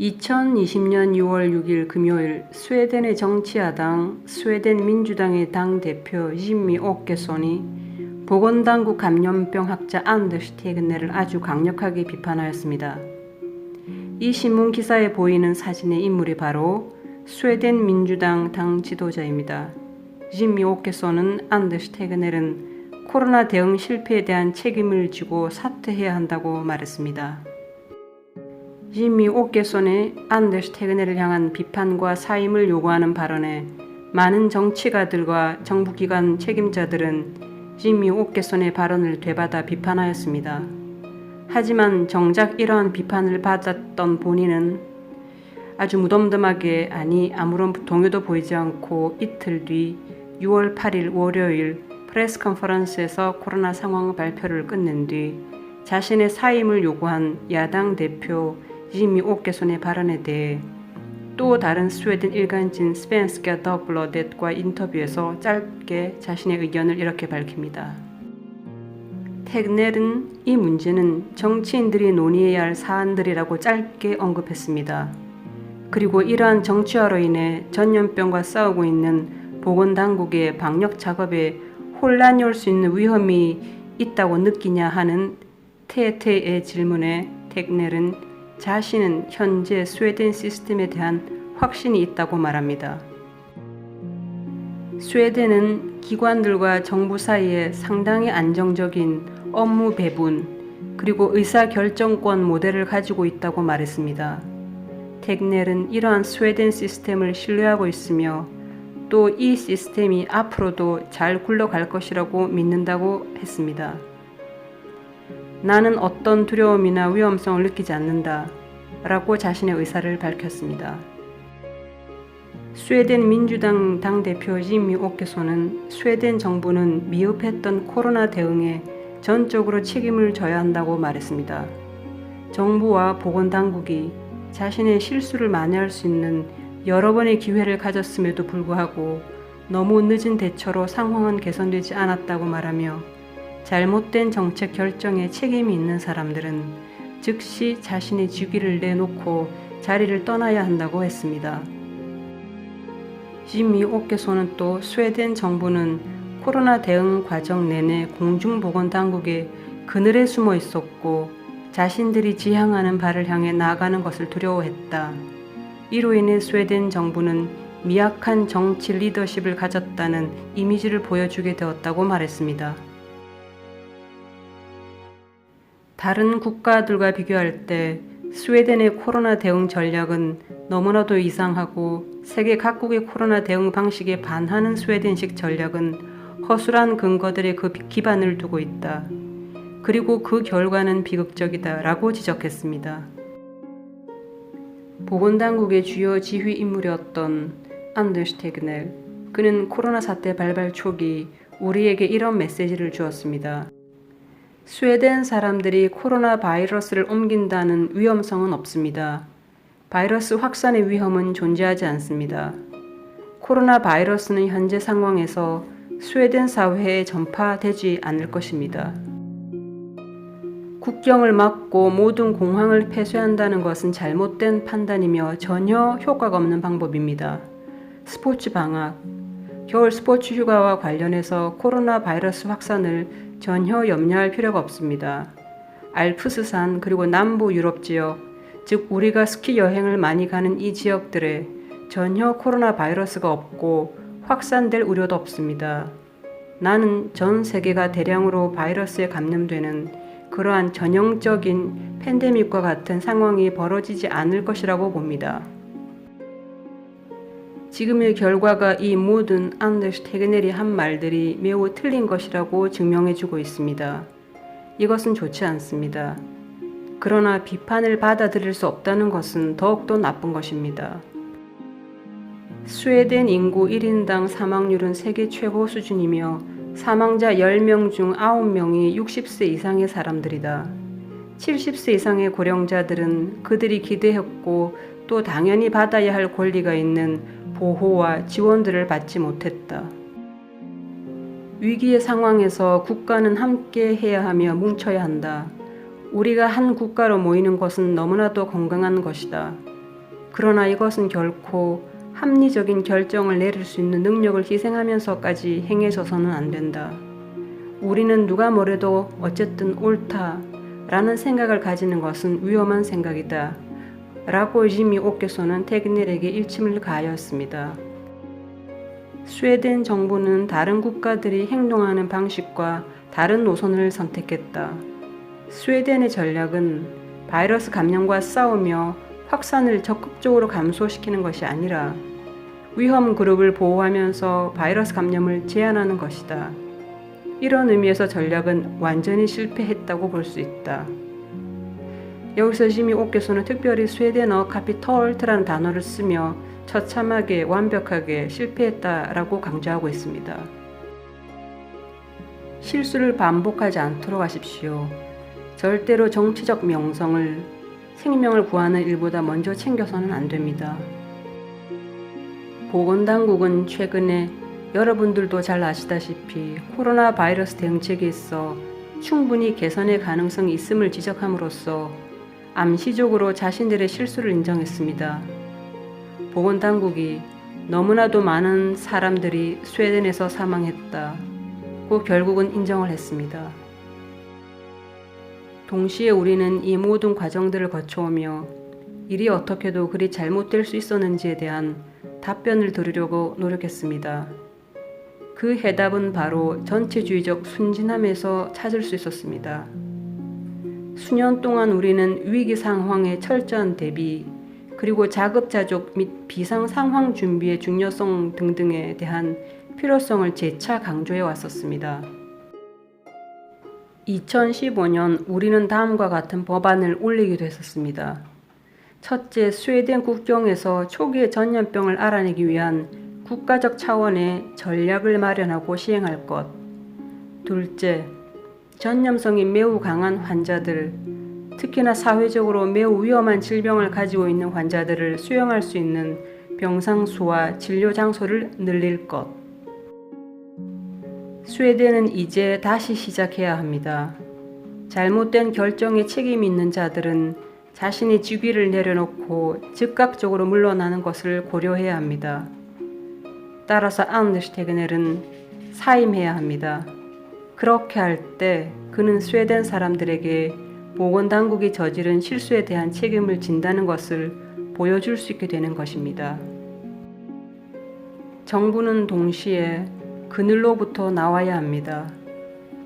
2020년 6월 6일 금요일 스웨덴의 정치야당 스웨덴 민주당의 당대표 지미 오케손이 보건당국 감염병 학자 안더슈 테그네를 아주 강력하게 비판하였습니다. 이 신문 기사에 보이는 사진의 인물이 바로 스웨덴 민주당 당 지도자입니다. 지미 오케손은 안더슈 테그넬은 코로나 대응 실패에 대한 책임을 지고 사퇴해야 한다고 말했습니다. 지미 오케손의 안더슈 테그넬을 향한 비판과 사임을 요구하는 발언에 많은 정치가들과 정부기관 책임자들은 지미 오케손의 발언을 되받아 비판하였습니다. 하지만 정작 이러한 비판을 받았던 본인은 아주 무덤덤하게 아니 아무런 동요도 보이지 않고 이틀 뒤 6월 8일 월요일 프레스 컨퍼런스에서 코로나 상황 발표를 끝낸 뒤 자신의 사임을 요구한 야당 대표 지미 오케손의 발언에 대해 또 다른 스웨덴 일간진 스펜스케 더블러댓과 인터뷰에서 짧게 자신의 의견을 이렇게 밝힙니다. 택넬은 이 문제는 정치인들이 논의해야 할 사안들이라고 짧게 언급했습니다. 그리고 이러한 정치화로 인해 전염병과 싸우고 있는 보건당국의 방역 작업에 혼란이 올 수 있는 위험이 있다고 느끼냐 하는 테테의 질문에 택넬은 자신은 현재 스웨덴 시스템에 대한 확신이 있다고 말합니다. 스웨덴은 기관들과 정부 사이에 상당히 안정적인 업무 배분 그리고 의사 결정권 모델을 가지고 있다고 말했습니다. 택넬은 이러한 스웨덴 시스템을 신뢰하고 있으며 또 이 시스템이 앞으로도 잘 굴러갈 것이라고 믿는다고 했습니다. 나는 어떤 두려움이나 위험성을 느끼지 않는다. 라고 자신의 의사를 밝혔습니다. 스웨덴 민주당 당대표 지미 오케소는 스웨덴 정부는 미흡했던 코로나 대응에 전적으로 책임을 져야 한다고 말했습니다. 정부와 보건당국이 자신의 실수를 만회할 수 있는 여러 번의 기회를 가졌음에도 불구하고 너무 늦은 대처로 상황은 개선되지 않았다고 말하며 잘못된 정책 결정에 책임이 있는 사람들은 즉시 자신의 직위를 내놓고 자리를 떠나야 한다고 했습니다. 지미 오케소는 또 스웨덴 정부는 코로나 대응 과정 내내 공중보건당국의 그늘에 숨어 있었고 자신들이 지향하는 바를 향해 나아가는 것을 두려워했다. 이로 인해 스웨덴 정부는 미약한 정치 리더십을 가졌다는 이미지를 보여주게 되었다고 말했습니다. 다른 국가들과 비교할 때 스웨덴의 코로나 대응 전략은 너무나도 이상하고 세계 각국의 코로나 대응 방식에 반하는 스웨덴식 전략은 허술한 근거들의 그 기반을 두고 있다. 그리고 그 결과는 비극적이다. 라고 지적했습니다. 보건당국의 주요 지휘 인물이었던 안더슈 테그넬. 그는 코로나 사태 발발 초기 우리에게 이런 메시지를 주었습니다. 스웨덴 사람들이 코로나 바이러스를 옮긴다는 위험성은 없습니다. 바이러스 확산의 위험은 존재하지 않습니다. 코로나 바이러스는 현재 상황에서 스웨덴 사회에 전파되지 않을 것입니다. 국경을 막고 모든 공항을 폐쇄한다는 것은 잘못된 판단이며 전혀 효과가 없는 방법입니다. 스포츠 방학, 겨울 스포츠 휴가와 관련해서 코로나 바이러스 확산을 전혀 염려할 필요가 없습니다. 알프스산 그리고 남부 유럽 지역, 즉 우리가 스키 여행을 많이 가는 이 지역들에 전혀 코로나 바이러스가 없고 확산될 우려도 없습니다. 나는 전 세계가 대량으로 바이러스에 감염되는 그러한 전형적인 팬데믹과 같은 상황이 벌어지지 않을 것이라고 봅니다. 지금의 결과가 이 모든 안더슈 테그넬이 한 말들이 매우 틀린 것이라고 증명해주고 있습니다. 이것은 좋지 않습니다. 그러나 비판을 받아들일 수 없다는 것은 더욱더 나쁜 것입니다. 스웨덴 인구 1인당 사망률은 세계 최고 수준이며 사망자 10명 중 9명이 60세 이상의 사람들이다. 70세 이상의 고령자들은 그들이 기대했고 또 당연히 받아야 할 권리가 있는 보호와 지원들을 받지 못했다. 위기의 상황에서 국가는 함께 해야 하며 뭉쳐야 한다. 우리가 한 국가로 모이는 것은 너무나도 건강한 것이다. 그러나 이것은 결코 합리적인 결정을 내릴 수 있는 능력을 희생하면서까지 행해져서는 안 된다. 우리는 누가 뭐래도 어쨌든 옳다라는 생각을 가지는 것은 위험한 생각이다. 라고 지미 오케소는 태그넬에게 일침을 가하였습니다. 스웨덴 정부는 다른 국가들이 행동하는 방식과 다른 노선을 선택했다. 스웨덴의 전략은 바이러스 감염과 싸우며 확산을 적극적으로 감소시키는 것이 아니라 위험 그룹을 보호하면서 바이러스 감염을 제한하는 것이다. 이런 의미에서 전략은 완전히 실패했다고 볼 수 있다. 여기서 지미 옥교수는 특별히 스웨덴어 카피톨트라는 단어를 쓰며 처참하게 완벽하게 실패했다라고 강조하고 있습니다. 실수를 반복하지 않도록 하십시오. 절대로 정치적 명성을 생명을 구하는 일보다 먼저 챙겨서는 안 됩니다. 보건당국은 최근에 여러분들도 잘 아시다시피 코로나 바이러스 대응책에 있어 충분히 개선의 가능성이 있음을 지적함으로써 암시적으로 자신들의 실수를 인정했습니다. 보건당국이 너무나도 많은 사람들이 스웨덴에서 사망했다. 고 결국은 인정을 했습니다. 동시에 우리는 이 모든 과정들을 거쳐오며 일이 어떻게도 그리 잘못될 수 있었는지에 대한 답변을 들으려고 노력했습니다. 그 해답은 바로 전체주의적 순진함에서 찾을 수 있었습니다. 수년 동안 우리는 위기 상황의 철저한 대비, 그리고 자급자족 및 비상 상황 준비의 중요성 등등에 대한 필요성을 재차 강조해 왔었습니다. 2015년 우리는 다음과 같은 법안을 올리기도 했었습니다. 첫째, 스웨덴 국경에서 초기의 전염병을 알아내기 위한 국가적 차원의 전략을 마련하고 시행할 것. 둘째, 전염성이 매우 강한 환자들, 특히나 사회적으로 매우 위험한 질병을 가지고 있는 환자들을 수용할 수 있는 병상 수와 진료 장소를 늘릴 것. 스웨덴은 이제 다시 시작해야 합니다. 잘못된 결정에 책임 있는 자들은 자신의 직위를 내려놓고 즉각적으로 물러나는 것을 고려해야 합니다. 따라서 안드슈테그넬은 사임해야 합니다. 그렇게 할 때 그는 스웨덴 사람들에게 보건 당국이 저지른 실수에 대한 책임을 진다는 것을 보여줄 수 있게 되는 것입니다. 정부는 동시에 그늘로부터 나와야 합니다.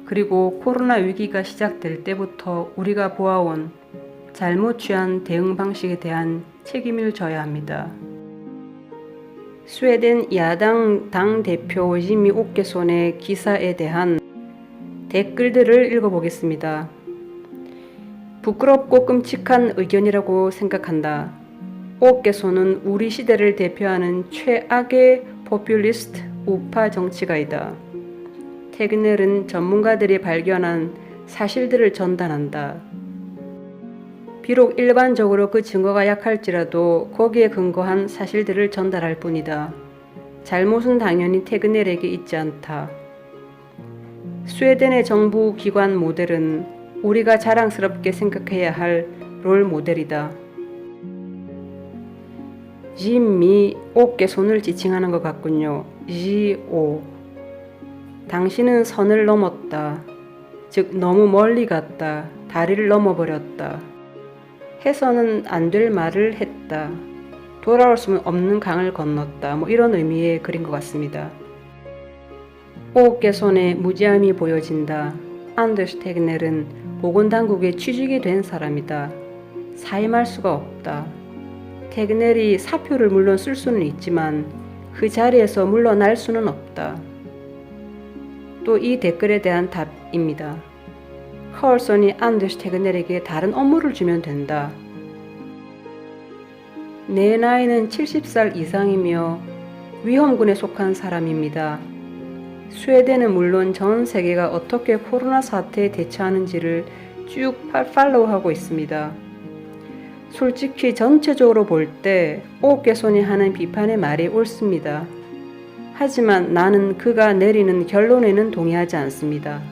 그리고 코로나 위기가 시작될 때부터 우리가 보아온 잘못 취한 대응 방식에 대한 책임을 져야 합니다. 스웨덴 야당 당 대표 지미 오케손의 기사에 대한 댓글들을 읽어보겠습니다. 부끄럽고 끔찍한 의견이라고 생각한다. 오케손은 우리 시대를 대표하는 최악의 포퓰리스트 우파 정치가이다. 테그넬은 전문가들이 발견한 사실들을 전달한다. 비록 일반적으로 그 증거가 약할지라도 거기에 근거한 사실들을 전달할 뿐이다. 잘못은 당연히 테그넬에게 있지 않다. 스웨덴의 정부 기관 모델은 우리가 자랑스럽게 생각해야 할 롤 모델이다. 짐미 오께 손을 지칭하는 것 같군요. 지오. 당신은 선을 넘었다. 즉 너무 멀리 갔다. 다리를 넘어버렸다. 해서는 안 될 말을 했다. 돌아올 수 없는 강을 건넜다. 뭐 이런 의미의 글인 것 같습니다. 오께 손에 무지함이 보여진다. 안더슈 테그넬은 보건당국에 취직이 된 사람이다. 사임할 수가 없다. 테그넬이 사표를 물론 쓸 수는 있지만 그 자리에서 물러날 수는 없다. 또 이 댓글에 대한 답입니다. 카울선이 안더슈 테그넬에게 다른 업무를 주면 된다. 내 나이는 70살 이상이며 위험군에 속한 사람입니다. 스웨덴은 물론 전 세계가 어떻게 코로나 사태에 대처하는지를 쭉 팔로우하고 있습니다. 솔직히 전체적으로 볼 때 오케손이 하는 비판의 말이 옳습니다. 하지만 나는 그가 내리는 결론에는 동의하지 않습니다.